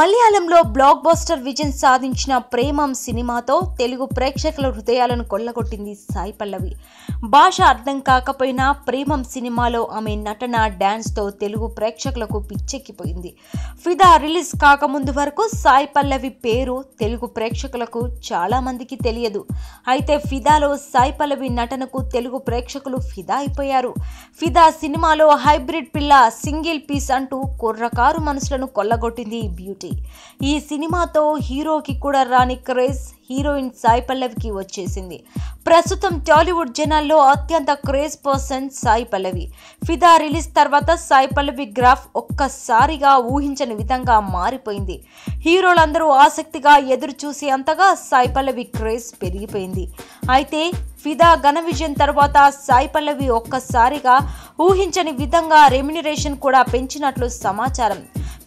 మలయాళంలో black buster విజయం సాధించిన ప్రేమం సినిమాతో తెలుగు ప్రేక్షకుల హృదయాలను కొల్లగొట్టింది సాయి పల్లవి. భాష అర్థం కాకపోయినా ప్రేమం సినిమాలో ఆమె నటన డ్యాన్స్తో తెలుగు ప్రేక్షకులకు పిచ్చెక్కిపోయింది. ఫిదా రిలీజ్ కాకముందు వరకు సాయి పల్లవి పేరు తెలుగు ప్రేక్షకులకు చాలా మందికి తెలియదు. అయితే ఫిదాలో సాయి పల్లవి నటనకు తెలుగు ప్రేక్షకులు ఫిదా అయిపోయారు. ఫిదా సినిమాలో హైబ్రిడ్ పిల్ల సింగిల్ పీస్ అంటూ కుర్రకారు మనసులను కొల్లగొట్టింది బ్యూటీ. ఈ సినిమాతో హీరోకి కూడా రాని క్రేజ్ హీరోయిన్ సాయి పల్లవికి వచ్చేసింది. ప్రస్తుతం టాలీవుడ్ జనాల్లో అత్యంత క్రేజ్ పర్సన్ సాయి పల్లవి. ఫిదా రిలీజ్ తర్వాత సాయి పల్లవి గ్రాఫ్ ఒక్కసారిగా ఊహించని విధంగా మారిపోయింది. హీరోలందరూ ఆసక్తిగా ఎదురు చూసే అంతగా సాయి పల్లవి క్రేజ్ పెరిగిపోయింది. అయితే ఫిదా ఘన విజయం తర్వాత సాయి పల్లవి ఒక్కసారిగా ఊహించని విధంగా రెమ్యునరేషన్ కూడా పెంచినట్లు సమాచారం.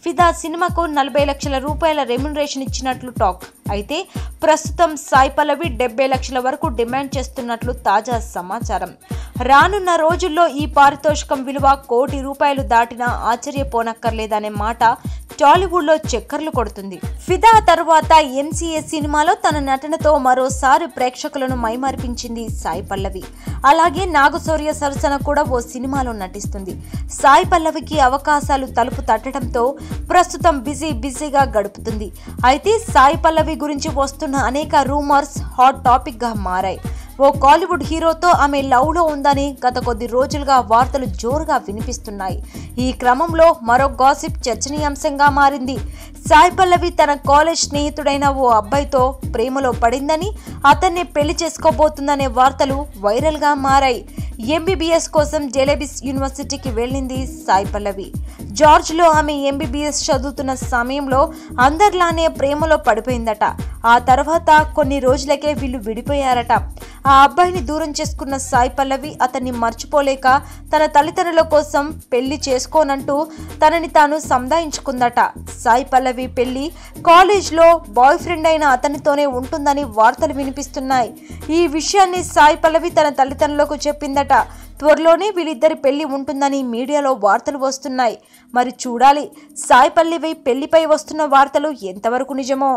ఫిదా సినిమాకు నలభై లక్షల రూపాయల రెమ్యునరేషన్ ఇచ్చినట్లు టాక్. అయితే ప్రస్తుతం సాయి పల్లవి డెబ్బై లక్షల వరకు డిమాండ్ చేస్తున్నట్లు తాజా సమాచారం. రానున్న రోజుల్లో ఈ పారితోషికం విలువ కోటి రూపాయలు దాటినా ఆశ్చర్యపోనక్కర్లేదనే మాట టాలీవుడ్లో చక్కర్లు కొడుతుంది. ఫిదా తర్వాత ఎంసీఏ సినిమాలో తన నటనతో మరోసారి ప్రేక్షకులను మైమరిపించింది సాయి పల్లవి. అలాగే నాగశౌర్య సరసన కూడా ఓ సినిమాలో నటిస్తుంది. సాయి పల్లవికి అవకాశాలు తలుపు తట్టడంతో ప్రస్తుతం బిజీ బిజీగా గడుపుతుంది. అయితే సాయి పల్లవి గురించి వస్తున్న అనేక రూమర్స్ హాట్ టాపిక్గా మారాయి. ఓ కాలీవుడ్ హీరోతో ఆమె లవ్లో ఉందని గత కొద్ది రోజులుగా వార్తలు జోరుగా వినిపిస్తున్నాయి. ఈ క్రమంలో మరో గాసిప్ చర్చనీయాంశంగా మారింది. సాయి పల్లవి తన కాలేజ్ స్నేహితుడైన ఓ అబ్బాయితో ప్రేమలో పడిందని అతన్ని పెళ్ళి చేసుకోబోతుందనే వార్తలు వైరల్గా మారాయి. ఎంబీబీఎస్ కోసం జేలేబిస్ యూనివర్సిటీకి వెళ్ళింది సాయి పల్లవి. జార్జ్లో ఆమె ఎంబీబీఎస్ చదువుతున్న సమయంలో అందరిలానే ప్రేమలో పడిపోయిందట. ఆ తర్వాత కొన్ని రోజులకే వీళ్ళు విడిపోయారట. ఆ అబ్బాయిని దూరం చేసుకున్న సాయి పల్లవి అతన్ని మర్చిపోలేక తన తల్లిదండ్రుల కోసం పెళ్ళి చేసుకోనంటూ తనని తాను సంధాయించుకుందట సాయి పల్లవి పెళ్ళి కాలేజ్లో బాయ్ ఫ్రెండ్ అయిన అతనితోనే ఉంటుందని వార్తలు వినిపిస్తున్నాయి. ఈ విషయాన్ని సాయి పల్లవి తన తల్లిదండ్రులకు చెప్పిందట. త్వరలోనే వీళ్ళిద్దరి పెళ్ళి ఉంటుందని మీడియాలో వార్తలు వస్తున్నాయి. మరి చూడాలి సాయి పల్లవి పెళ్ళిపై వస్తున్న వార్తలు ఎంతవరకు నిజమో?